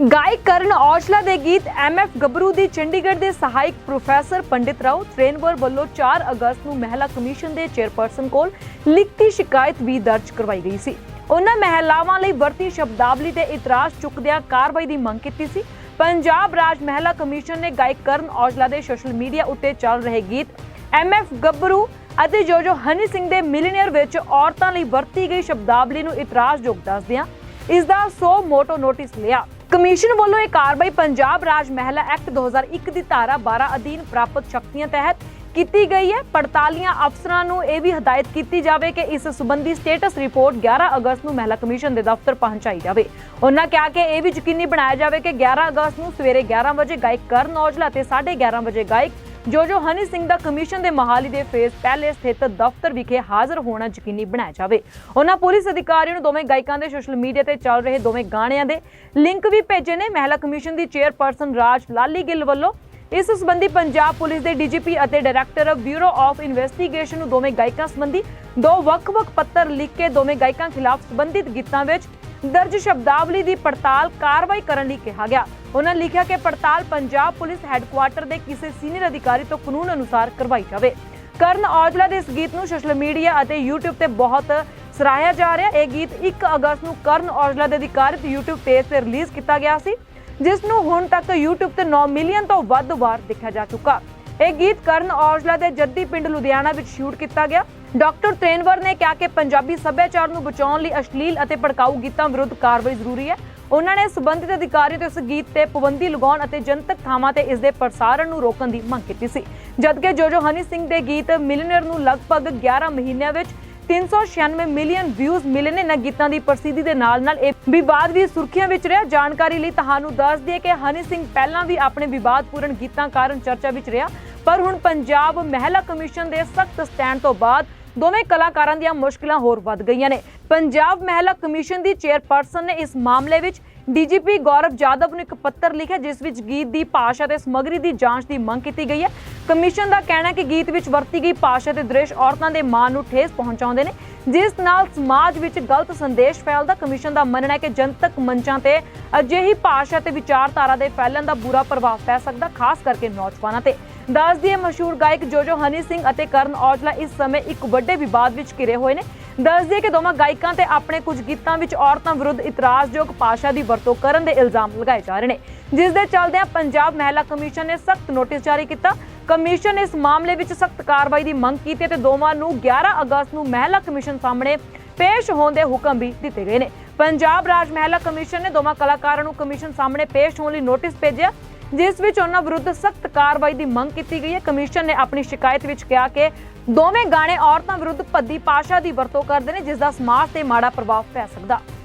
ਗਾਇਕ ਕਰਨ ਔਜਲਾ ਦੇ ਗੀਤ ਐਮਐਫ ਗੱਭਰੂ ਦੀ ਚੰਡੀਗੜ੍ਹ ਦੇ ਸਹਾਇਕ ਪ੍ਰੋਫੈਸਰ ਪੰਡਿਤ ਰਾਓ ਟ੍ਰੇਨਵਰ ਵੱਲੋਂ 4 ਅਗਸਤ ਨੂੰ ਮਹਿਲਾ ਕਮਿਸ਼ਨ ਦੇ ਚੇਅਰਪਰਸਨ ਕੋਲ ਲਿਖਤੀ ਸ਼ਿਕਾਇਤ ਵੀ ਦਰਜ ਕਰਵਾਈ ਗਈ ਸੀ। ਉਹਨਾਂ ਮਹਿਲਾਵਾਂ ਲਈ ਵਰਤੀ ਸ਼ਬਦਾਵਲੀ ਤੇ ਇਤਰਾਜ਼ ਚੁੱਕਦਿਆਂ ਕਾਰਵਾਈ ਦੀ ਮੰਗ ਕੀਤੀ ਸੀ। ਪੰਜਾਬ ਰਾਜ ਮਹਿਲਾ ਕਮਿਸ਼ਨ ਨੇ ਗਾਇਕ ਕਰਨ ਔਜਲਾ ਦੇ ਸੋਸ਼ਲ ਮੀਡੀਆ ਉੱਤੇ ਚੱਲ ਰਹੇ ਗੀਤ ਐਮਐਫ ਗੱਭਰੂ ਅਤੇ ਜੋ ਜੋ ਹਨੀ ਸਿੰਘ ਦੇ ਮਿਲੀਨੀਅਰ ਵਿੱਚ ਔਰਤਾਂ ਲਈ ਵਰਤੀ ਗਈ ਸ਼ਬਦਾਵਲੀ ਨੂੰ ਇਤਰਾਜ਼ਯੋਗ ਦੱਸਦਿਆਂ ਇਸ ਦਾ 100 ਮੋਟੋ ਨੋਟਿਸ ਲਿਆ। ਕਮਿਸ਼ਨ ਵੱਲੋਂ ਇਹ ਕਾਰਵਾਈ ਪੰਜਾਬ ਰਾਜ ਮਹਿਲਾ ਐਕਟ 2001 ਦੀ ਧਾਰਾ 12 ਅਧੀਨ ਪ੍ਰਾਪਤ ਸ਼ਕਤੀਆਂ ਤਹਿਤ ਕੀਤੀ ਗਈ ਹੈ। ਪੜਤਾਲੀਆਂ ਅਫਸਰਾਂ ਨੂੰ ਇਹ ਵੀ ਹਦਾਇਤ ਕੀਤੀ ਜਾਵੇ ਕਿ ਇਸ ਸਬੰਧੀ ਸਟੇਟਸ ਰਿਪੋਰਟ 11 ਅਗਸਤ ਨੂੰ ਮਹਿਲਾ ਕਮਿਸ਼ਨ ਦੇ ਦਫ਼ਤਰ ਪਹੁੰਚਾਈ ਜਾਵੇ। ਉਹਨਾਂ ਕਿਹਾ ਕਿ ਇਹ ਵੀ ਯਕੀਨੀ ਬਣਾਇਆ ਜਾਵੇ ਕਿ 11 ਅਗਸਤ ਨੂੰ ਸਵੇਰੇ 11 ਵਜੇ ਗਾਇਕ ਕਰਨ ਔਜਲਾ ਤੇ 11:30 ਵਜੇ ਗਾਇਕ ਜੋ ਹਨੀ ਸਿੰਘ ਦਾ ਕਮਿਸ਼ਨ ਦੇ ਮਹਾਲੀ ਦੇ ਫੇਸ ਪਹਿਲੇ ਸਥਿਤ ਦਫ਼ਤਰ ਵਿਖੇ ਹਾਜ਼ਰ ਹੋਣਾ ਯਕੀਨੀ ਬਣਾਇਆ ਜਾਵੇ। ਉਹਨਾਂ ਪੁਲਿਸ ਅਧਿਕਾਰੀਆਂ ਨੂੰ ਦੋਵੇਂ ਗਾਇਕਾਂ ਦੇ ਸੋਸ਼ਲ ਮੀਡੀਆ ਤੇ ਚੱਲ ਰਹੇ ਦੋਵੇਂ ਗਾਣਿਆਂ ਦੇ ਲਿੰਕ ਵੀ ਭੇਜੇ ਨੇ। ਮਹਿਲਾ ਕਮਿਸ਼ਨ ਦੀ ਚੇਅਰਪਰਸਨ ਰਾਜ ਲਾਲੀ ਗਿੱਲ ਵੱਲੋਂ ਇਸ ਸੰਬੰਧੀ ਪੰਜਾਬ ਪੁਲਿਸ ਦੇ ਡੀਜੀਪੀ ਅਤੇ ਡਾਇਰੈਕਟਰ ਬਿਊਰੋ ਆਫ ਇਨਵੈਸਟੀਗੇਸ਼ਨ ਨੂੰ ਦੋਵੇਂ ਗਾਇਕਾਂ ਸੰਬੰਧੀ ਦੋ ਵੱਖ-ਵੱਖ ਪੱਤਰ ਲਿਖ ਕੇ ਦੋਵੇਂ ਗਾਇਕਾਂ ਖਿਲਾਫ ਸੰਬੰਧਿਤ ਗੀਤਾਂ ਵਿੱਚ ਦਰਜ ਸ਼ਬਦਾਵਲੀ ਦੀ ਪੜਤਾਲ ਕਾਰਵਾਈ ਕਰਨ ਲਈ ਕਿਹਾ ਗਿਆ। ਉਹਨਾਂ ਲਿਖਿਆ ਕਿ ਪੜਤਾਲ ਪੰਜਾਬ ਪੁਲਿਸ ਹੈੱਡਕੁਆਰਟਰ ਦੇ ਕਿਸੇ ਸੀਨੀਅਰ ਅਧਿਕਾਰੀ ਤੋਂ ਕਾਨੂੰਨ ਅਨੁਸਾਰ ਕਰਵਾਈ ਜਾਵੇ। ਕਰਨ ਔਜਲਾ ਦੇ ਇਸ ਗੀਤ ਨੂੰ ਸੋਸ਼ਲ ਮੀਡੀਆ ਅਤੇ YouTube ਤੇ ਬਹੁਤ ਸਰਾਹਿਆ ਜਾ ਰਿਹਾ। ਇਹ ਗੀਤ 1 ਅਗਸਤ ਨੂੰ ਕਰਨ ਔਜਲਾ ਦੇ ਅਧਿਕਾਰਿਤ YouTube ਪੇਜ ਤੇ ਰਿਲੀਜ਼ ਕੀਤਾ ਗਿਆ ਸੀ, ਜਿਸ ਨੂੰ ਹੁਣ ਤੱਕ YouTube ਤੇ 9 ਮਿਲੀਅਨ ਤੋਂ ਵੱਧ ਵਾਰ ਦੇਖਿਆ ਜਾ ਚੁੱਕਾ। ਇਹ ਗੀਤ ਕਰਨ ਔਜਲਾ ਦੇ ਜੱਦੀ ਪਿੰਡ ਲੁਧਿਆਣਾ ਵਿੱਚ ਸ਼ੂਟ ਕੀਤਾ ਗਿਆ। ਡਾਕਟਰ ਤ੍ਰੇਨਵਰ ਨੇ ਕਿਹਾ ਕਿ ਪੰਜਾਬੀ ਸੱਭਿਆਚਾਰ ਨੂੰ ਬਚਾਉਣ ਲਈ ਅਸ਼ਲੀਲ ਅਤੇ ਭੜਕਾਊ ਗੀਤਾਂ ਵਿਰੁੱਧ ਕਾਰਵਾਈ ਜ਼ਰੂਰੀ ਹੈ। ਉਹਨਾਂ ਨੇ ਸੰਬੰਧਿਤ ਅਧਿਕਾਰੀਆਂ ਤੋਂ ਇਸ ਗੀਤ ਤੇ ਪਾਬੰਦੀ ਲਗਾਉਣ ਅਤੇ ਜਨਤਕ ਥਾਵਾਂ ਤੇ ਇਸ ਦੇ ਪ੍ਰਸਾਰਣ ਨੂੰ ਰੋਕਣ ਦੀ ਮੰਗ ਕੀਤੀ ਸੀ। ਜਦਕਿ ਜੋ ਹਨੀ ਸਿੰਘ ਦੇ ਗੀਤ ਮਿਲੀਨੀਅਰ ਨੂੰ ਲਗਭਗ 11 ਮਹੀਨਿਆਂ ਵਿੱਚ 396 ਮਿਲੀਅਨ ਵਿਊਜ਼ ਮਿਲੇ ਨੇ। ਇਹਨਾਂ ਗੀਤਾਂ ਦੀ ਪ੍ਰਸਿੱਧੀ ਦੇ ਨਾਲ ਨਾਲ ਇਹ ਵਿਵਾਦ ਵੀ ਸੁਰਖੀਆਂ ਵਿੱਚ ਰਿਹਾ। ਜਾਣਕਾਰੀ ਲਈ ਤੁਹਾਨੂੰ ਦੱਸ ਦਈਏ ਕਿ ਹਨੀ ਸਿੰਘ ਪਹਿਲਾਂ ਵੀ ਆਪਣੇ ਵਿਵਾਦਪੂਰਨ ਗੀਤਾਂ ਕਾਰਨ ਚਰਚਾ ਵਿੱਚ ਰਿਹਾ। ਪਰ ਹੁਣ ਪੰਜਾਬ ਮਹਿਲਾ ਕਮਿਸ਼ਨ ਦੇ ਸਖਤ ਸਟੈਂਡ ਤੋਂ ਬਾਅਦ ਦੋਵੇਂ ਕਲਾਕਾਰਾਂ ਦੀਆਂ ਮੁਸ਼ਕਲਾਂ ਹੋਰ ਵੱਧ ਗਈਆਂ ਨੇ। ਪੰਜਾਬ ਮਹਿਲਾ ਕਮਿਸ਼ਨ ਦੀ ਚੇਅਰਪਰਸਨ ਨੇ ਇਸ ਮਾਮਲੇ ਵਿੱਚ ਡੀਜੀਪੀ ਗੌਰਵ ਜਾਦਵ ਨੂੰ ਇੱਕ ਪੱਤਰ ਲਿਖਿਆ, ਜਿਸ ਵਿੱਚ ਗੀਤ ਦੀ ਭਾਸ਼ਾ ਤੇ ਸਮੱਗਰੀ ਦੀ ਜਾਂਚ ਦੀ ਮੰਗ ਕੀਤੀ ਗਈ ਹੈ। ਕਮਿਸ਼ਨ ਦਾ ਕਹਿਣਾ ਹੈ ਕਿ ਗੀਤ ਵਿੱਚ ਵਰਤੀ ਗਈ ਭਾਸ਼ਾ ਤੇ ਦ੍ਰਿਸ਼ ਔਰਤਾਂ ਦੇ ਮਾਣ ਨੂੰ ਠੇਸ ਪਹੁੰਚਾਉਂਦੇ ਨੇ। ਜਿਸ ਨਾਲ ਸਮਾਜ ਵਿੱਚ ਗਲਤ ਸੰਦੇਸ਼ ਫੈਲਦਾ, ਕਮਿਸ਼ਨ ਦਾ ਮੰਨਣਾ ਹੈ ਕਿ ਜਨਤਕ ਮੰਚਾਂ ਤੇ ਅਜਿਹੀ ਭਾਸ਼ਾ ਤੇ ਵਿਚਾਰਧਾਰਾ ਦੇ ਫੈਲਣ ਦਾ ਬੁਰਾ ਪ੍ਰਭਾਵ ਪੈ ਸਕਦਾ, ਖਾਸ ਕਰਕੇ ਨੌਜਵਾਨਾਂ ਤੇ। ਦੱਸ ਦਈਏ ਮਸ਼ਹੂਰ ਗਾਇਕ ਜੋਜੋ ਹਨੀ ਸਿੰਘ ਅਤੇ ਕਰਨ ਔਜਲਾ ਇਸ ਸਮੇਂ ਇੱਕ ਵੱਡੇ ਵਿਵਾਦ ਵਿੱਚ ਘਿਰੇ ਹੋਏ ਨੇ। ਦੱਸ ਦਈਏ ਕਿ ਦੋਵਾਂ ਗਾਇਕਾਂ ਤੇ ਆਪਣੇ ਕੁਝ ਗੀਤਾਂ ਵਿੱਚ ਔਰਤਾਂ ਵਿਰੁੱਧ ਇਤਰਾਜ਼ਯੋਗ ਭਾਸ਼ਾ ਦੀ ਵਰਤੋਂ ਕਰਨ ਦੇ ਇਲਜ਼ਾਮ ਲਗਾਏ ਜਾ ਰਹੇ ਨੇ। ਜਿਸ ਦੇ ਚੱਲਦਿਆਂ ਪੰਜਾਬ ਮਹਿਲਾ ਕਮਿਸ਼ਨ ਨੇ ਸਖਤ ਨੋਟਿਸ ਜਾਰੀ ਕੀਤਾ। ਕਮਿਸ਼ਨ ਨੇ ਇਸ ਮਾਮਲੇ ਵਿੱਚ ਸਖਤ ਕਾਰਵਾਈ ਦੀ ਮੰਗ ਕੀਤੀ ਤੇ ਦੋਵਾਂ ਨੂੰ 11 ਅਗਸਤ ਨੂੰ ਮਹਿਲਾ ਕਮਿਸ਼ਨ ਸਾਹਮਣੇ ਪੇਸ਼ ਹੋਣ ਦੇ ਹੁਕਮ ਵੀ ਦਿੱਤੇ ਗਏ ਨੇ। ਪੰਜਾਬ ਰਾਜ ਮਹਿਲਾ ਕਮਿਸ਼ਨ ਨੇ ਦੋਵਾਂ ਕਲਾਕਾਰਾਂ ਨੂੰ ਕਮਿਸ਼ਨ ਸਾਹਮਣੇ ਪੇਸ਼ ਹੋਣ ਲਈ ਨੋਟਿਸ ਭੇਜਿਆ। ਜਿਸ ਵਿੱਚ ਉਹਨਾਂ ਵਿਰੁੱਧ ਸਖਤ ਕਾਰਵਾਈ ਦੀ ਮੰਗ ਕੀਤੀ ਗਈ ਹੈ। ਕਮਿਸ਼ਨ ਨੇ ਆਪਣੀ ਸ਼ਿਕਾਇਤ ਵਿੱਚ ਕਿਹਾ ਕਿ ਦੋਵੇਂ ਗਾਣੇ ਔਰਤਾਂ ਵਿਰੁੱਧ ਭੱਦੀ ਭਾਸ਼ਾ ਦੀ ਵਰਤੋਂ ਕਰਦੇ ਨੇ, ਜਿਸ ਦਾ ਸਮਾਜ ਤੇ ਮਾੜਾ ਪ੍ਰਭਾਵ ਪੈ ਸਕਦਾ।